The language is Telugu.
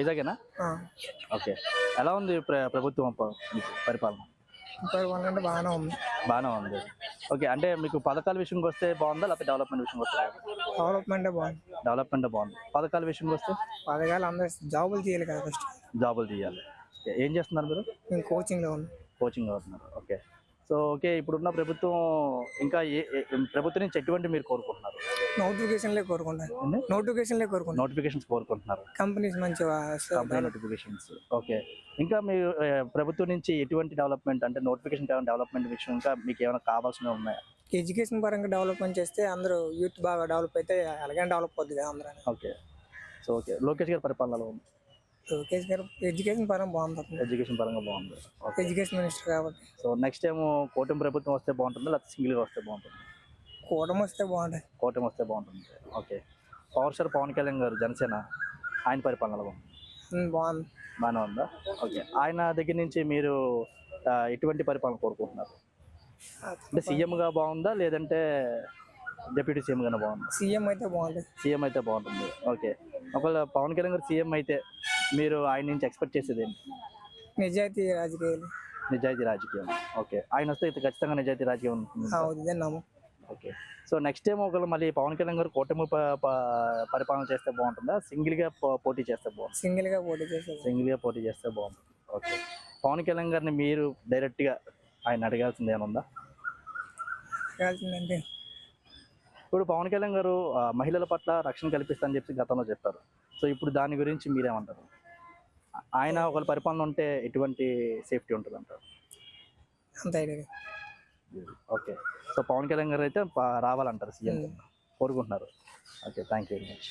వైజాగేనా? ఓకే. ఎలా ఉంది ప్ర- ప్రభుత్వం పరిపాలన? పరిపాలన అంటే బాగానే ఉంది. బాగానే ఉంది. ఓకే అంటే మీకు పథకాల విషయంకి వస్తే బాగుందా? లేకపోతే డెవలప్మెంట్ విషయంకి వస్తే డెవలప్మెంట్ బాగుంది. డెవలప్మెంట్ బాగుంది. పథకాల విషయంకి వస్తే? పథకాలు అందరూ జాబులు చేయాలి కదా ఫస్ట్ జాబులు తీయాలి ఓకే, ఏం చేస్తున్నారు మీరు? నేను కోచింగ్లో ఉంది కోచింగ్ అవుతున్నారు ఓకే. సో ఓకే ఇప్పుడున్న ప్రభుత్వం ఇంకా ఏ ప్రభుత్వం నుంచి ఎటువంటి మీరు కోరుకుంటున్నారు? నోటిఫికేషన్లే కోరుకుంటాను నోటిఫికేషన్లే కోరుకుంటాను నోటిఫికేషన్స్ కోరుకుంటున్నారు. Companies company notifications okay. ఇంకా మీరు ప్రభుత్వం నుంచి ఎటువంటి డెవలప్మెంట్ అంటే నోటిఫికేషన్ డెవలప్మెంట్ విషయం ఇంకా మీకు ఏమైనా కావాల్సినవి ఉన్నాయా? ఎడ్యుకేషన్ పరంగా డెవలప్మెంట్ చేస్తే అందరూ యూత్ బాగా డెవలప్ అయితే అలాగే డెవలప్ అవుతుంది అందరూ ఓకే. So okay. లోకేష్ గారి పరిపాలనలో ఉంది లోకేష్ గారు ఎడ్యుకేషన్ పరంగా బాగుంటుంది ఎడ్యుకేషన్ పరంగా బాగుంది. ఓకే. ఎడ్యుకేషన్ మినిస్టర్ కాబట్టి. సో నెక్స్ట్ ఏమో కూటమి ప్రభుత్వం వస్తే బాగుంటుంది? లేకపోతే సింగిల్గా వస్తే బాగుంటుంది? కూటమి వస్తే బాగుంటుంది కూటమి వస్తే బాగుంటుంది. Okay. Power star Pawan Kalyan garu Janasena ఆయన పరిపాలనలో ఉమ్, బాగుంది. బాగానే ఉందా? ఓకే. ఆయన దగ్గర నుంచి మీరు ఎటువంటి పరిపాలన కోరుకుంటున్నారు? అంటే సీఎంగా బాగుందా? లేదంటే డిప్యూటీ సీఎంగానే బాగుందా? సీఎం అయితే బాగుంటుంది సీఎం అయితే బాగుంటుంది. ఓకే. ఒకవేళ పవన్ కళ్యాణ్ గారు సీఎం అయితే మీరు ఆయన నుంచి ఎక్స్పెక్ట్ చేసేది ఏంటి? నిజాయితీ రాజకీయాలు. నిజాయితీ రాజకీయం. ఓకే. ఆయన వస్తే ఇది ఖచ్చితంగా నిజాయితీ రాజకీయం ఉంటుంది. అవుతుంది ఓకే. సో నెక్స్ట్ టైం ఒకవేళ మళ్ళీ పవన్ కళ్యాణ్ గారు కూటమి పరిపాలన చేస్తే బాగుంటుందా? సింగిల్గా పోటీ చేస్తే బాగుంటుంది? సింగిల్గా పోటీ చేసేది సింగిల్గా పోటీ చేస్తే బాగుంటుంది. ఓకే. పవన్ కళ్యాణ్ గారిని మీరు డైరెక్ట్గా ఆయన అడగాల్సింది ఏమైనా ఉందా? చేయాల్సిందంటే ఇప్పుడు పవన్ కళ్యాణ్ గారు మహిళల పట్ల రక్షణ కల్పిస్తానని చెప్పి గతంలో చెప్పారు. సో ఇప్పుడు దాని గురించి మీరేమంటారు? ఆయన ఒకవేళ పరిపాలన ఉంటే ఎటువంటి సేఫ్టీ ఉంటుంది అంటారు అంత ఓకే. సో పవన్ కళ్యాణ్ గారు అయితే రావాలంటారు సీఎం కోరుకుంటున్నారు. Okay thank you very much.